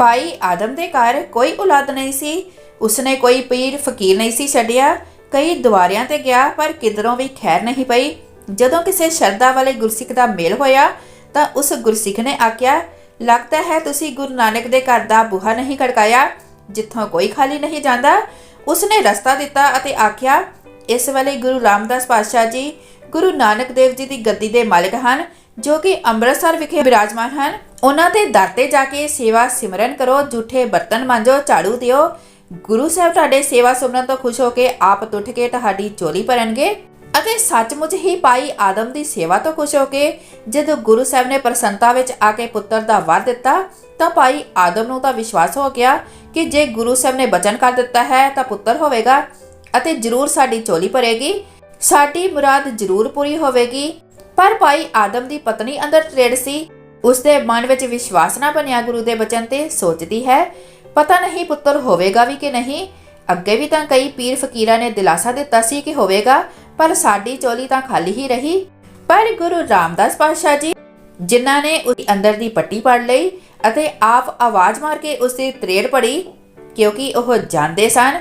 ਭਾਈ ਆਦਮ ਦੇ ਘਰ ਕੋਈ ਔਲਾਦ ਨਹੀਂ ਸੀ। ਉਸਨੇ ਕੋਈ ਪੀਰ ਫਕੀਰ ਨਹੀਂ ਸੀ ਛੱਡਿਆ। ਕਈ ਦੁਆਰਿਆਂ ਤੇ ਗਿਆ, ਪਰ ਕਿਧਰੋਂ ਵੀ ਖੈਰ ਨਹੀਂ ਪਈ। ਜਦੋਂ ਕਿਸੇ ਸ਼ਰਧਾ ਵਾਲੇ ਗੁਰਸਿੱਖ ਦਾ ਮੇਲ ਹੋਇਆ, ਤਾਂ ਉਸ ਗੁਰਸਿੱਖ ਨੇ ਆਖਿਆ, ਲੱਗਦਾ ਹੈ ਤੁਸੀਂ ਗੁਰੂ ਨਾਨਕ ਦੇ ਘਰ ਦਾ ਬੂਹਾ ਨਹੀਂ ਖੜਕਾਇਆ, ਜਿੱਥੋਂ ਕੋਈ ਖਾਲੀ ਨਹੀਂ ਜਾਂਦਾ। ਉਸਨੇ ਰਸਤਾ ਦਿੱਤਾ ਅਤੇ ਆਖਿਆ, ਇਸ ਵੇਲੇ ਗੁਰੂ ਰਾਮਦਾਸ ਪਾਤਸ਼ਾਹ ਜੀ ਗੁਰੂ ਨਾਨਕ ਦੇਵ ਜੀ ਦੀ ਗੱਦੀ ਦੇ ਮਾਲਕ ਹਨ, ਜੋ ਕਿ ਅੰਮ੍ਰਿਤਸਰ ਵਿਖੇ ਬਿਰਾਜਮਾਨ ਹਨ। ਉਹਨਾਂ ਦੇ ਦਰ ਤੇ ਜਾ ਕੇ ਸੇਵਾ ਸਿਮਰਨ ਕਰੋ ਝੂਠੇ ਬਰਤਨ ਮਾਂਜੋ, ਝਾੜੂ ਦਿਓ। ਗੁਰੂ ਸਾਹਿਬ ਤੁਹਾਡੇ ਸੇਵਾ ਸਿਮਰਨ ਤੋਂ ਖੁਸ਼ ਹੋ ਕੇ ਆਪ ਟੁੱਟ ਕੇ ਤੁਹਾਡੀ ਝੋਲੀ ਭਰਨਗੇ ਅਤੇ ਸੱਚਮੁੱਚ ਹੀ ਭਾਈ ਆਦਮ ਦੀ ਸੇਵਾ ਤੋਂ ਖੁਸ਼ ਹੋ ਕੇ ਜਦੋਂ ਗੁਰੂ ਸਾਹਿਬ ਨੇ ਪ੍ਰਸੰਨਤਾ ਵਿੱਚ ਆ ਕੇ ਪੁੱਤਰ ਦਾ ਵਰ ਦਿੱਤਾ, ਤਾਂ ਭਾਈ ਆਦਮ ਨੂੰ ਤਾਂ ਵਿਸ਼ਵਾਸ ਹੋ ਗਿਆ ਕਿ ਜੇ ਗੁਰੂ ਸਾਹਿਬ ਨੇ ਬਚਨ ਕਰ ਦਿੱਤਾ ਹੈ ਤਾਂ ਪੁੱਤਰ ਹੋਵੇਗਾ ਅਤੇ ਜ਼ਰੂਰ ਸਾਡੀ ਝੋਲੀ ਭਰੇਗੀ, ਸਾਡੀ ਮੁਰਾਦ ਜ਼ਰੂਰ ਪੂਰੀ ਹੋਵੇਗੀ। ਪਰ ਭਾਈ ਆਦਮ ਦੀ ਪਤਨੀ ਅੰਦਰ ਟ੍ਰੇਡ ਸੀ ਉਸਦੇ ਮਨ ਵਿੱਚ ਵਿਸ਼ਵਾਸ ਨਾ ਬਣਿਆ ਗੁਰੂ ਦੇ ਬਚਨ ਤੇ ਸੋਚਦੀ ਹੈ, ਪਤਾ ਨਹੀਂ ਪੁੱਤਰ ਹੋਵੇਗਾ ਵੀ ਕਿ ਨਹੀਂ। ਅੱਗੇ ਵੀ ਤਾਂ ਕਈ ਪੀਰ ਫਕੀਰਾਂ ਨੇ ਦਿਲਾਸਾ ਦਿੱਤਾ ਸੀ ਕਿ ਹੋਵੇਗਾ, ਪਰ ਸਾਡੀ ਚੋਲੀ ਤਾਂ ਖਾਲੀ ਹੀ ਰਹੀ। ਪਰ ਗੁਰੂ ਰਾਮਦਾਸ ਪਾਤਸ਼ਾਹ ਜੀ, ਜਿਨ੍ਹਾਂ ਨੇ ਉਸ ਅੰਦਰ ਦੀ ਪੱਟੀ ਪੜ ਲਈ ਅਤੇ ਆਪ ਆਵਾਜ਼ ਮਾਰ ਕੇ ਉਸ ਦੀ ਤਰੇੜ ਪੜੀ, ਕਿਉਂਕਿ ਉਹ ਜਾਣਦੇ ਸਨ